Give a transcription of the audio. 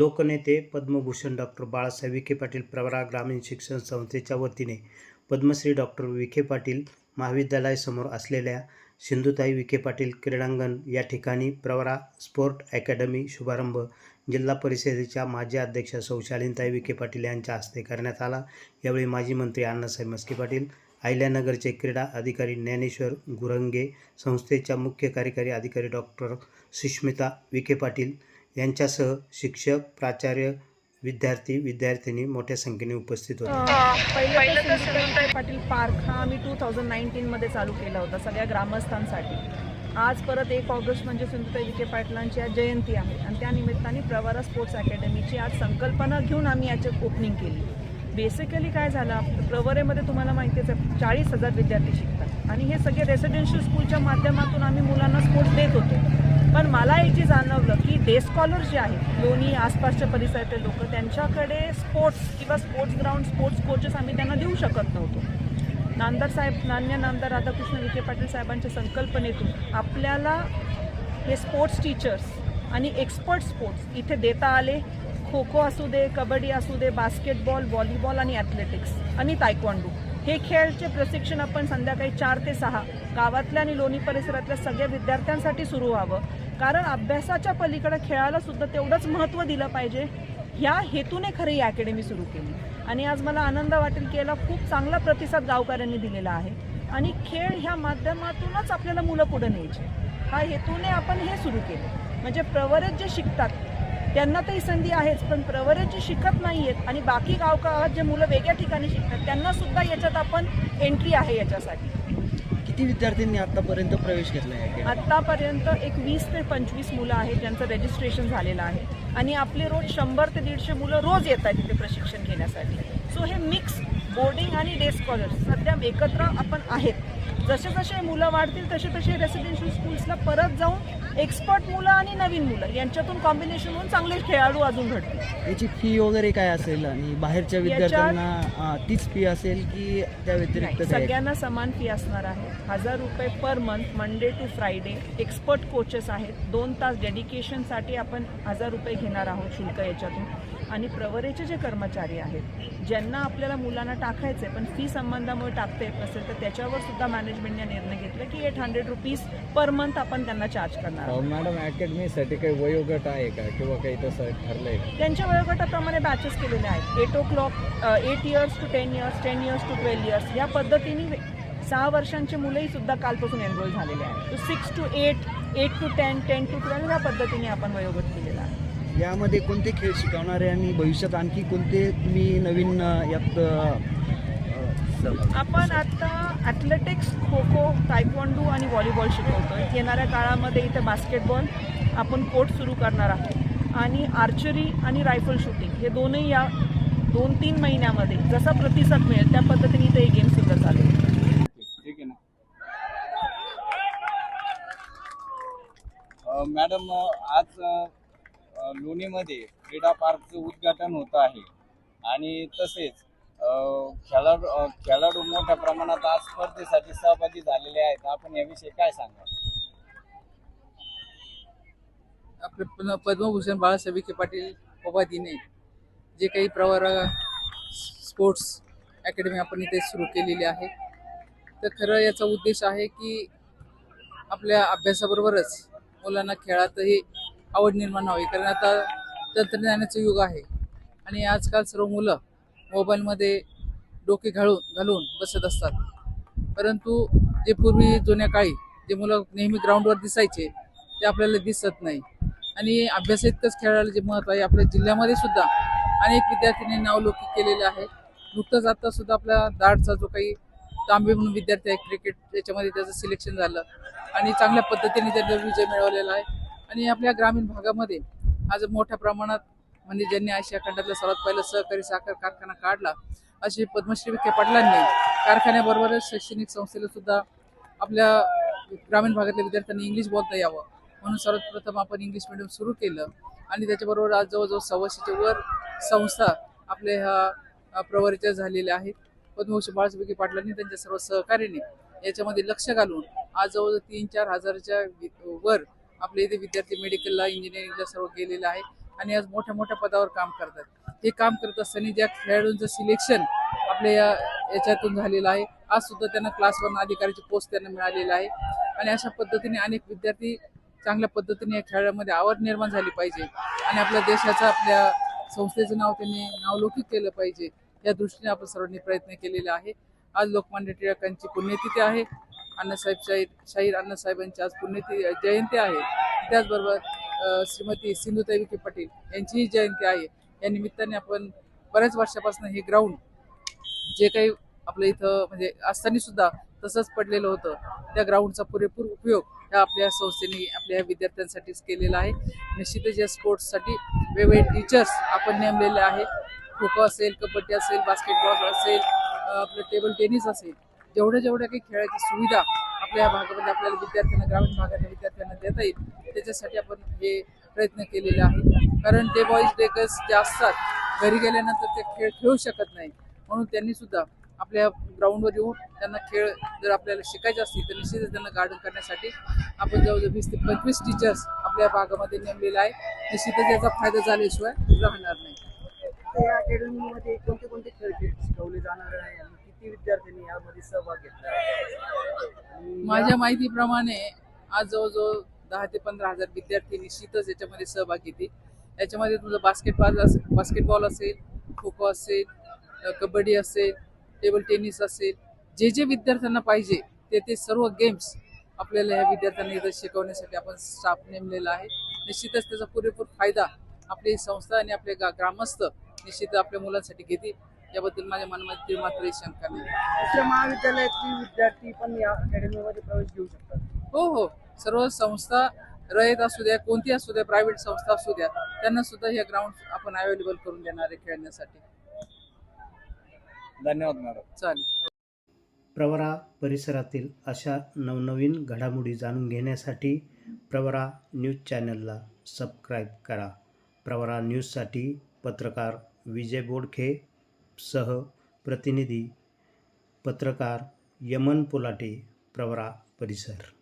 लोकनेते पद्मभूषण डॉक्टर बाळासाहेब विखे पाटील प्रवरा ग्रामीण शिक्षण संस्थेच्या वतीने पद्मश्री डॉक्टर विखे पाटील महाविद्यालयासमोर असलेल्या सिंधुताई विखे पाटील क्रीडांगण या ठिकाणी प्रवरा स्पोर्ट अकॅडमी शुभारंभ जिल्हा परिषदेच्या माजी अध्यक्षा सौशालिनताई विखे पाटील यांच्या हस्ते करण्यात आला. यावेळी माजी मंत्री अण्णासाहेब मस्के पाटील अहिल्यानगरचे क्रीडा अधिकारी ज्ञानेश्वर गुरंगे संस्थेच्या मुख्य कार्यकारी अधिकारी डॉक्टर सुष्मिता विखे पाटील यांच्यासह शिक्षक प्राचार्य विद्यार्थी विद्यार्थिनी मोठ्या संख्येने उपस्थित होते. पहिलं तर पाटील पार्क हा आम्ही टू थाउजंड नाईन्टीनमध्ये चालू केला होता सगळ्या ग्रामस्थांसाठी. आज परत एक ऑगस्ट म्हणजे सिंधुताई विखे पाटलांची आज जयंती आहे आणि त्या निमित्ताने प्रवारा स्पोर्ट्स अकॅडमीची आज संकल्पना घेऊन आम्ही याच्यात ओपनिंग केली. बेसिकली काय झालं प्रवरेमध्ये तुम्हाला माहितीच आहे चाळीस हजार विद्यार्थी शिकतात. आणि हे सगळे रेसिडेन्शियल स्कूलच्या माध्यमातून आम्ही मुलांना स्पोर्ट्स देत होतो. पण मला एक जे जाणवलं की डे स्कॉलर जे आहेत लोणी आसपासच्या परिसरातील लोक त्यांच्याकडे स्पोर्ट्स किंवा स्पोर्ट्स ग्राउंड स्पोर्ट्स कोचेस आम्ही त्यांना देऊ शकत नव्हतो. नामदार साहेब नान्य नामदार राधाकृष्ण विखे पाटील साहेबांच्या संकल्पनेतून आपल्याला हे स्पोर्ट्स टीचर्स आणि एक्सपर्ट स्पोर्ट्स इथे देता आले. खो खो असू दे कबड्डी असू दे बास्केटबॉल व्हॉलीबॉल आणि ॲथलेटिक्स आणि तायक्वांडू हे खेळचे प्रशिक्षण आपण संध्याकाळी चार ते सहा गावातल्या आणि लोणी परिसरातल्या सगळ्या विद्यार्थ्यांसाठी सुरू व्हावं. कारण अभ्यासाच्या पलीकडे खेळाला सुद्धा तेवढंच महत्त्व दिलं पाहिजे. ह्या हेतूने खरं ही अकॅडमी सुरू केली. आणि आज मला आनंद वाटेल की याला खूप चांगला प्रतिसाद गावकऱ्यांनी दिलेला आहे. आणि खेळ ह्या माध्यमातूनच आपल्याला मुलं पुढे न्यायची. हा हेतूने आपण हे सुरू केलं. म्हणजे प्रवरच जे शिकतात त्यांना तर ही संधी आहेच पण प्रवरच जे शिकत नाही आहेत. आणि बाकी गावगावात जे मुलं वेगळ्या ठिकाणी शिकतात त्यांना सुद्धा याच्यात आपण एंट्री आहे याच्यासाठी. किती विद्यार्थ्यांनी आतापर्यंत प्रवेश घेतला आहे आत्तापर्यंत एक वीस ते पंचवीस मुलं आहेत ज्यांचं रजिस्ट्रेशन झालेलं आहे. आणि आपले रोज शंभर ते दीडशे मुलं रोज येत आहेत तिथे प्रशिक्षण घेण्यासाठी. सो हे मिक्स बोर्डिंग आणि डे स्कॉलर्स सध्या एकत्र आपण आहेत. जसे जसे मुलं वाढतील तसे तसे रेसिडेन्शियल स्कूल्सला परत जाऊन एक्सपर्ट मुलं आणि नवीन मुलं यांच्यातून कॉम्बिनेशन होऊन चांगले खेळाडू अजून घडतील. याची फी वगैरे काय असेल आणि बाहेरच्या विद्यार्थ्यांना तीच फी असेल की त्या व्यतिरिक्त? सगळ्यांना समान फी असणार आहे. हजार रुपये per month Monday to Friday expert coaches आहेत. दोन तास डेडिकेशनसाठी आपण हजार रुपये घेणार आहोत शुल्क याच्यातून. आणि प्रवरेचे जे कर्मचारी आहेत ज्यांना आपल्याला मुलांना टाकायचे पण फी संबंधामुळे टाकता येत नसेल तर त्याच्यावर सुद्धा मॅनेजमेंटने निर्णय घेतला की eight hundred rupees per month आपण त्यांना चार्ज करणार मॅडम अकॅडमीसाठी काही वयोगट आहे का? किंवा काही तसं ठरलंय त्यांच्या वयोगटाप्रमाणे बॅचेस केलेले आहेत. Eight o'clock eight years to ten years ten years to twelve years या पद्धतीने सहा वर्षांचे मुलंही सुद्धा कालपासून एनरोल झालेले आहेत. Six to eight eight to ten ten to twelve या पद्धतीने आपण वयोगट केलेला आहे. यामध्ये कोणते खेळ शिकवणारे आणि भविष्यात आणखी कोणते तुम्ही नवीन यात आपण आता ॲथलेटिक्स खो खो तायक्वांडो आणि व्हॉलीबॉल शिकवतोय. येणाऱ्या काळामध्ये इथे बास्केटबॉल आपण कोर्ट सुरू करणार आहोत. आणि आर्चरी आणि रायफल शूटिंग हे दोनही या दोन तीन महिन्यामध्ये जसा प्रतिसाद मिळेल त्या पद्धतीने इथे हे गेम सुद्धा चालेल ठीक आहे ना? अ, मॅडम आज लोणीमध्ये क्रीडा पार्कचं उद्घाटन होत आहे. आणि तसेच खेळाडू खेळाडू मोठ्या प्रमाणात आज स्पर्धेसाठी सहभागी झालेले आहेत. आपण याविषयी काय सांगा आपले पद्मभूषण बाळासाहेब विखे पाटील उपाधीने जे काही प्रवार स्पोर्ट्स अकॅडमी आपण इथे सुरू केलेली आहे. तर खरं याचा उद्देश आहे की आपल्या अभ्यासाबरोबरच मुलांना खेळातही आवड निर्माण व्हावी. कारण आता तंत्रज्ञानाचं युग आहे. आणि आजकाल सर्व मुलं मोबाईलमध्ये डोके घालून घालून बसत असतात. परंतु जे पूर्वी जुन्या काळी जे मुलं नेहमी ग्राउंडवर दिसायचे ते आपल्याला दिसत नाही. आणि अभ्यास इतकंच खेळायला जे महत्त्व आहे आपल्या जिल्ह्यामध्ये सुद्धा अनेक विद्यार्थ्यांनी नावलौकिक केलेले आहे. नुकतंच आता सुद्धा आपला दाडचा जो काही तांबे म्हणून विद्यार्थी आहे क्रिकेट त्याच्यामध्ये त्याचं सिलेक्शन झालं. आणि चांगल्या पद्धतीने त्यांनी विजय मिळवलेला आहे. आणि आपल्या ग्रामीण भागामध्ये आज मोठ्या प्रमाणात म्हणजे ज्यांनी आशिया खंडातला सर्वात पहिला सहकारी साखर कारखाना काढला अशी पद्मश्री विखे पाटलांनी कारखान्याबरोबरच शैक्षणिक संस्थेला सुद्धा आपल्या ग्रामीण भागातल्या विद्यार्थ्यांनी इंग्लिश बोलता यावं म्हणून सर्वात प्रथम आपण इंग्लिश मिडियम सुरू केलं. आणि त्याच्याबरोबर आज जवळजवळ सव्वाशेच्या वर संस्था आपल्या ह्या प्रवरीच्या झालेल्या आहेत. पद्मभूषण बाळासाहेब पाटलांनी त्यांच्या सर्व सहकार्याने याच्यामध्ये लक्ष घालून आज जवळजवळ तीन चार हजाराच्या वर आपले इथे विद्यार्थी मेडिकलला इंजिनिअरिंगला सर्व गेलेले आहे आणि आज मोठ्या मोठ्या पदावर काम करतात. हे काम करत असताना ज्या खेळाडूंचं सिलेक्शन आपल्या या याच्यातून झालेलं आहे आज सुद्धा त्यांना क्लास वन अधिकाऱ्याची पोस्ट त्यांना मिळालेली आहे. आणि अशा पद्धतीने अनेक विद्यार्थी चांगल्या पद्धतीने या खेळामध्ये आवड निर्माण झाली पाहिजे आणि आपल्या देशाचं आपल्या संस्थेचं नाव त्यांनी नावलौकिक केलं पाहिजे. या दृष्टीने आपण सर्वांनी प्रयत्न केलेला आहे. आज लोकमान्य टिळकांची पुण्यतिथी आहे. अण्णासाहेब शाहीर शाहीर अण्णासाहेबांची आज पुण्यती जयंती आहे. त्याचबरोबर श्रीमती सिंधुताई विखे पाटील यांचीही जयंती आहे. या निमित्ताने आपण बऱ्याच वर्षापासून हे ग्राउंड जे काही आपल्या इथं म्हणजे असताना सुद्धा तसंच पडलेलं होतं त्या ग्राउंडचा पुरेपूर उपयोग ह्या आपल्या संस्थेने आपल्या विद्यार्थ्यांसाठीच केलेला आहे. निश्चितच या स्पोर्ट्ससाठी वेगवेगळे टीचर्स आपण नेमलेले आहे. खो खो असेल कबड्डी असेल बास्केटबॉल असेल आपलं टेबल टेनिस असेल जेवढ्या जेवढ्या काही खेळाची सुविधा आपल्या या भागामध्ये आपल्याला विद्यार्थ्यांना ग्रामीण भागातल्या विद्यार्थ्यांना देता येईल त्याच्यासाठी आपण हे प्रयत्न केलेले आहे कारण डे बॉईज डे गर्ल्स जे असतात घरी गेल्यानंतर ते खेळ खेळू शकत नाही म्हणून त्यांनी सुद्धा आपल्या ग्राउंडवर येऊन त्यांना खेळ जर आपल्याला शिकायचे असतील तर निश्चितच त्यांना गार्डन करण्यासाठी आपण जवळजवळ वीस ते पंचवीस टीचर्स आपल्या भागामध्ये नेमलेला आहे निश्चितच याचा फायदा झाल्याशिवाय राहणार नाही. तर या अकॅडमीमध्ये कोणते कोणते खेळ खेळ शिकवले जाणार आहे? किती विद्यार्थ्यांनी यामध्ये सहभाग घेतला? माझ्या माहितीप्रमाणे आज जवळजवळ दहा ते पंधरा हजार विद्यार्थी निश्चितच याच्यामध्ये सहभाग घेतील. याच्यामध्ये तुझं बास्केटबॉल असेल बास्केटबॉल असेल खो खो असेल कबड्डी असेल टेबल टेनिस असेल जे जे विद्यार्थ्यांना पाहिजे ते ते सर्व गेम्स आपल्याला ह्या विद्यार्थ्यांना इथं शिकवण्यासाठी आपण स्टाफ नेमलेला आहे. निश्चितच त्याचा पुरेपूर फायदा आपली संस्था आणि आपले ग्रामस्थ निश्चित आपल्या मुलांसाठी घेतील. याबद्दल माझ्या मनामध्ये मात्र शंका नाही. दुसऱ्या महाविद्यालयातील विद्यार्थी पण या अकॅडमीमध्ये प्रवेश घेऊ शकतात. हो हो. सर्व संस्था रयत असू द्या कोणती असू द्या प्रायव्हेट संस्था असू द्या त्यांना सुद्धा हे ग्राउंड आपण अवेलेबल करून देणार आहे खेळण्यासाठी. धन्यवाद मॅडम चालेल. प्रवरा परिसरातील अशा नवनवीन घडामोडी जाणून घेण्यासाठी प्रवरा न्यूज चॅनलला सबस्क्राईब करा. प्रवरा न्यूजसाठी पत्रकार विजय बोडखे सह प्रतिनिधी पत्रकार यमन पोलाटे प्रवरा परिसर.